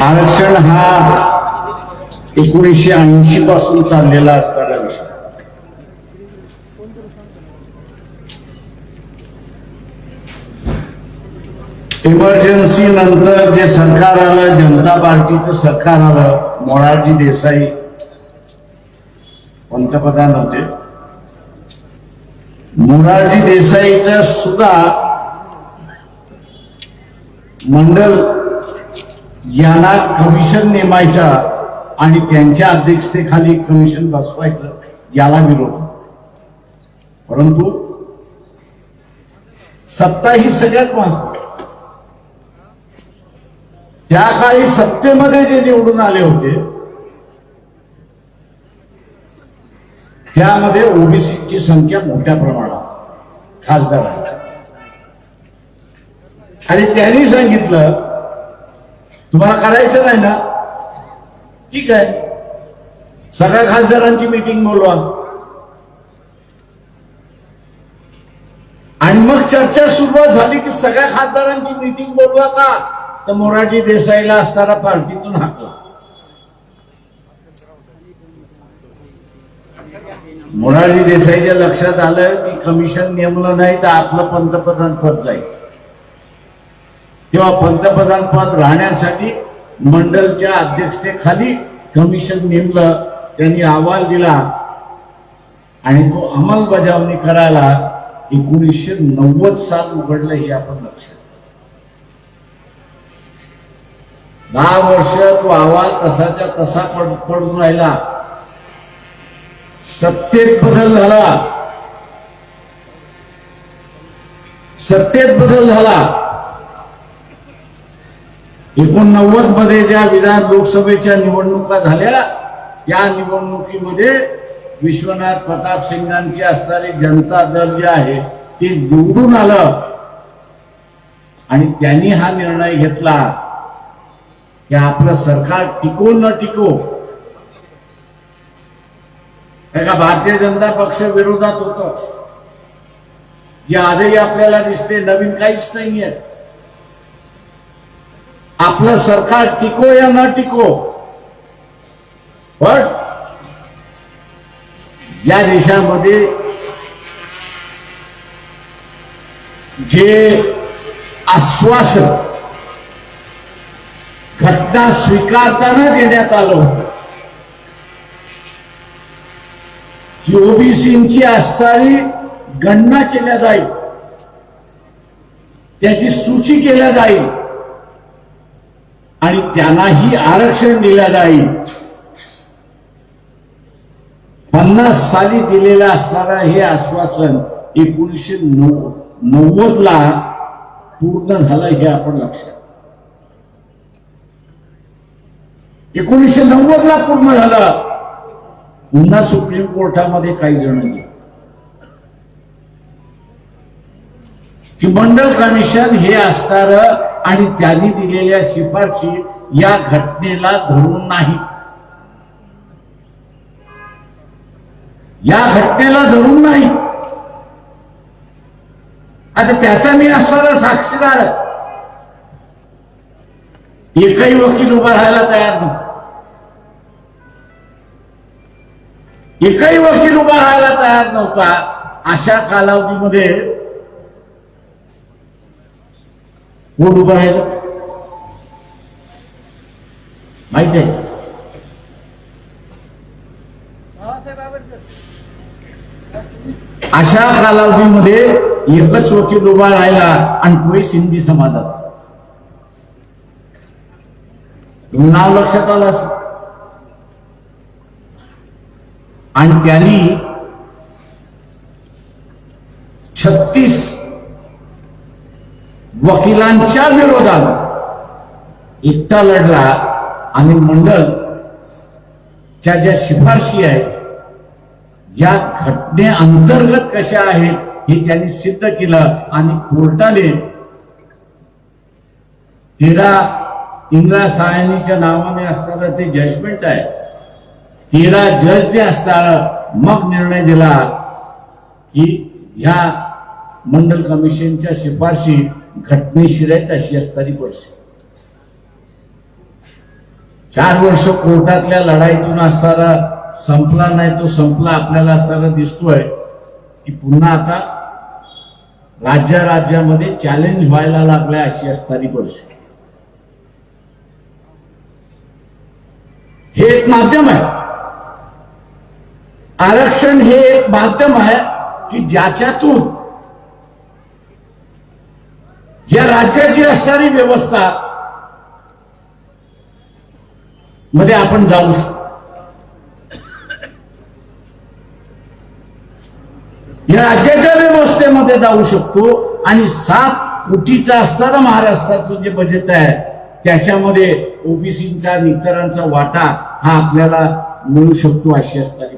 आरक्षण हा एकोणीसशे ऐंशी पासून चाललेला असणारा विषय. इमर्जन्सी नंतर जे सरकार आलं जनता पार्टीचं सरकार आलं मोरारजी देसाई पंतप्रधान होते. मोरारजी देसाईच्या सुद्धा मंडल याला कमिशन नेमायचा आणि त्यांच्या अध्यक्षतेखाली कमिशन बसवायचं याला विरोध. परंतु सत्ता ही सगळ्यात महत्वाची त्या काळी सत्तेमध्ये जे निवडून आले होते त्यामध्ये ओबीसीची संख्या मोठ्या प्रमाणात खासदार आणि त्यांनी सांगितलं तुम्हाला करायचं नाही ना? ठीक आहे. सगळ्या खासदारांची मीटिंग बोलवा. आणि मग चर्चा सुरुवात झाली की सगळ्या खासदारांची मीटिंग बोलवा का? तर मोरारजी देसाईला असताना पार्टीतून हाकला. मोरारजी देसाईच्या लक्षात आलं की कमिशन नेमलं नाही तर आपलं पंतप्रधान पद जाईल. किंवा पंतप्रधान पद राहण्यासाठी मंडलच्या अध्यक्षतेखाली कमिशन नेमलं त्यांनी अहवाल दिला. आणि तो अंमलबजावणी करायला एकोणीसशे नव्वद साल उघडलं हे आपण लक्षात दहा वर्ष तो अहवाल तसाच्या तसा पड पडून राहिला. सत्तेत बदल झाला. सत्तेत बदल झाला. एकोणनव्वदमध्ये ज्या विधान लोकसभेच्या निवडणुका झाल्या त्या निवडणुकीमध्ये विश्वनाथ प्रताप सिंगांची असणारी जनता दल जे आहे ते निवडून आलं. आणि त्यांनी हा निर्णय घेतला. की आपलं सरकार टिको न टिको. एका भारतीय जनता पक्ष विरोधात होत. जे आजही आपल्याला दिसते नवीन काहीच नाहीये आपलं सरकार टिको या न टिको. पण या देशामध्ये जे आश्वासन घटना स्वीकारताना देण्यात आलं होत की ओबीसीची असणारी गणना केल्या जाईल. त्याची सूची केल्या जाईल. आणि त्यांनाही आरक्षण दिलं जाईल. पन्नास साली दिलेलं असणारं हे आश्वासन एकोणीसशे नव्वद ला पूर्ण झालं हे आपण लक्षात. एकोणीसशे नव्वद ला पूर्ण झालं. पुन्हा सुप्रीम कोर्टामध्ये काही जण की मंडल कमिशन हे असणार आणि त्यांनी दिलेल्या शिफारशी या घटनेला धरून नाही. या घटनेला धरून नाही. आता त्याचा मी असणारा साक्षीदार एकही वकील उभा राहायला तयार नव्हता. एकही वकील उभा राहायला तयार नव्हता. अशा कालावधीमध्ये कोण उभं राहिलं. माहिती आहे? अशा कालावधीमध्ये एकच वकील उभा राहिला आणि तोही सिंधी समाजात. नाव लक्षात आलं असं आणि त्यांनी छत्तीस वकिलांच्या विरोधात एकटा लढला आणि मंडळ च्या ज्या शिफारशी आहेत या घटने अंतर्गत कशा आहेत हे त्यांनी सिद्ध केलं आणि कोर्टाने तेरा इंदिरा सायनीच्या नावाने असणारं ते जजमेंट आहे. तेरा जज ते असणार मग निर्णय दिला की ह्या मंडल कमिशनच्या शिफारशी घटनेशीर आहेत अशी असणारी वर्ष चार वर्ष कोर्टातल्या लढाईतून असणारा संपला नाही तो संपला आपल्याला असताना दिसतोय की पुन्हा आता राज्या राज्यामध्ये चॅलेंज व्हायला लागलाय अशी असणारी वर्ष हे एक माध्यम आहे. आरक्षण हे एक माध्यम आहे की ज्याच्यातून या राज्याची असणारी व्यवस्था मध्ये आपण जाऊ शकतो. या राज्याच्या व्यवस्थेमध्ये जाऊ शकतो आणि सात कोटीचा असताना महाराष्ट्राचं जे बजेट आहे त्याच्यामध्ये ओबीसीचा आणि इतरांचा वाटा हा आपल्याला मिळू शकतो अशी असणारी